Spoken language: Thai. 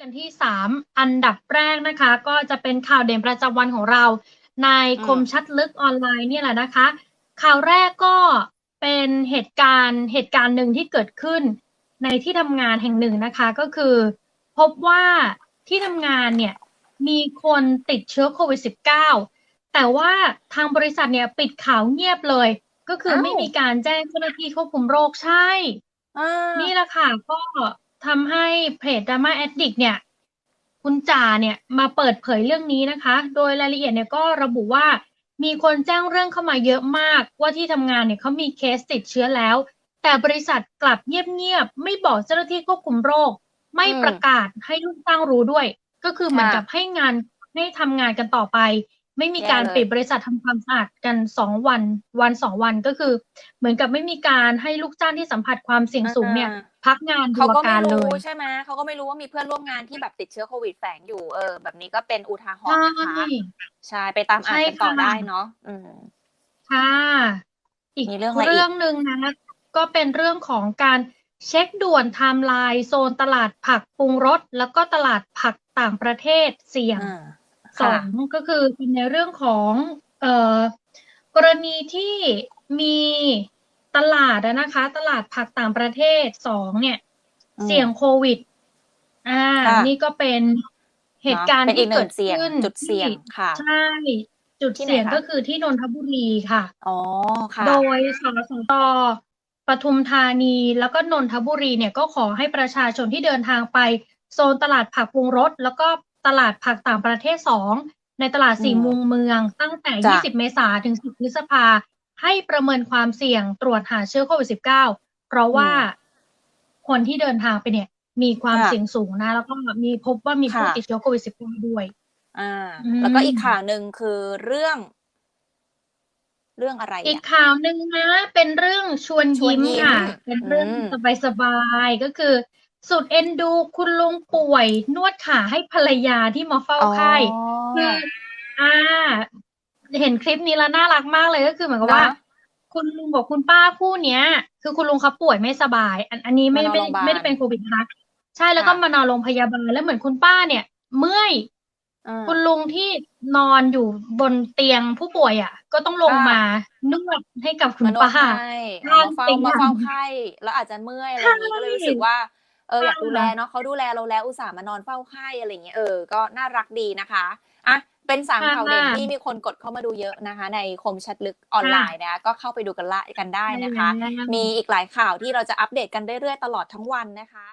กันที่3อันดับแรกนะคะ ก็จะเป็นข่าวเด่นประจำวันของเรา ในอืมคมชัดลึกออนไลน์เนี่ยแหละนะคะ ข่าวแรกก็เป็นเหตุการณ์เหตุการณ์หนึ่งที่เกิดขึ้น ในที่ทำงานแห่งหนึ่งนะคะก็คือ พบว่าที่ทำงานเนี่ยมีคนติดเชื้อโควิด -19 แต่ว่าทางบริษัทเนี่ยปิดข่าวเงียบเลย ก็คืออ้าวไม่มีการแจ้งเจ้าหน้าที่ควบคุมโรคใช่อ่านี่แหละค่ะก็ ทำให้เพจ Drama Addict เนี่ย คุณจ่าเนี่ยมาเปิดเผยเรื่องนี้นะคะ โดยรายละเอียดเนี่ยก็ระบุว่ามีคนแจ้งเรื่องเข้ามาเยอะมาก ว่าที่ทำงานเนี่ยเขามีเคสติดเชื้อแล้ว แต่บริษัทกลับเงียบๆ ไม่บอกเจ้าหน้าที่ควบคุมโรค ไม่ประกาศให้ลูกจ้างรู้ด้วย ก็คือเหมือนกับให้งานให้ทำงานกันต่อไป ไม่มีแย่การเลยปิดบริษัททำความสะอาดกันสองวัน วันสองวันก็คือ เหมือนกับไม่มีการให้ลูกจ้างที่สัมผัสความเสี่ยงสูงเนี่ยอ่าพักงานดูเขาก็อาไม่การเลรู้ยใช่ไหมเขาก็ไม่รู้ว่ามีเพื่อนร่วมงานที่แบบติดเชื้อโควิดแฝงอยู่เออแบบนี้ก็เป็นอุทาหรใช่ณ์นะคะใช่ไปตามอ่านใช่กันต่อค่ะได้เนาะอืมค่ะอีกมีเรื่องอะไรอีกเรื่องหนึ่งนะก็เป็นเรื่องของการเช็คด่วนไทม์ไลน์โซนตลาดผักปรุงรสแล้วก็ตลาดผักต่างประเทศเสี่ยงอ่า สองก็คือเป็นในเรื่องของเอ่อกรณีที่มีตลาดอะนะคะ ตลาดผักต่างประเทศสองเนี่ยอืมเสี่ยงโควิด อ่าค่ะนี่ก็เป็นเหตุการณ์เป็นอีที่กหนึ่เกิงดเสี่ยงขึ้นจุดเสี่ยงที่ค่ะ ใช่ จุดที่ไหนเสี่ยงคะก็คือที่นนทบุรีค่ะอ๋อค่ะ โดยสสตปทุมธานีแล้วก็นนทบุรีเนี่ยก็ขอให้ประชาชนที่เดินทางไปโซนตลาดผักปรุงรสแล้วก็ ตลาดผักต่างประเทศสองในตลาดสี่อืมมุมเมือง ตั้งแต่จ้ะ20 เมษาถึง 10 พฤษภา ให้ประเมินความเสี่ยงตรวจหาเชื้อโควิด -19 เพราะว่าคนที่เดินทางไปเนี่ยมีความค่ะเสี่ยงสูงนะ แล้วก็มีพบว่ามีผู้ค่ะติดเชื้อโควิด -19 ด้วย อ่าอืมแล้วก็อีกข่าวหนึ่งคือเรื่อง เรื่องอะไร อีกอะข่าวหนึ่งนะ เป็นเรื่องชวนชวนยิ้มยิ้มค่ะ เป็นเรื่องอืมสบายๆ ก็คือ สุดเอ็นดูคุณลุงป่วย นวดขาให้ภรรยาที่มาเฝ้าไข้อ๋อคืออ่า เห็นคลิปนี้แล้วน่ารักมากเลยก็คือเหมือนกับว่านะคุณลุงบอกคุณป้าคู่เนี้ย คือคุณลุงเขาป่วยไม่สบาย อันอันนี้ไม่มานอนไม่โรงพยาบาลไม่ได้เป็นโควิดนะคะใช่แล้วก็ค่ะมานอนโรงพยาบาลแล้วเหมือนคุณป้าเนี่ย เมื่อยอ่าคุณลุงที่นอนอยู่บนเตียงผู้ป่วยอะ ก็ต้องลงค่ะมานวดให้กับคุณมานวดป้าให้ข้างมาเฝ้าเตียงมาเฝ้าไข้แล้วอาจจะเมื่อยอะไรอย่างนี้ใช่ก็เลยรู้สึกว่า เอออยากค่ะดูแลเนาะเขาดูแลเราแล้วอุตส่าห์มานอนเฝ้าไข้อะไรอย่างเงี้ยเออก็น่ารักดีนะคะอะเป็นสามค่ะข่าวเด่นที่มีคนกดเข้ามาดูเยอะนะคะ ในคมชัดลึกออนไลน์นะก็เข้าไปดูกันละกันได้นะคะ มีอีกหลายข่าวที่เราจะอัปเดตกันเรื่อยๆตลอดทั้งวันนะคะ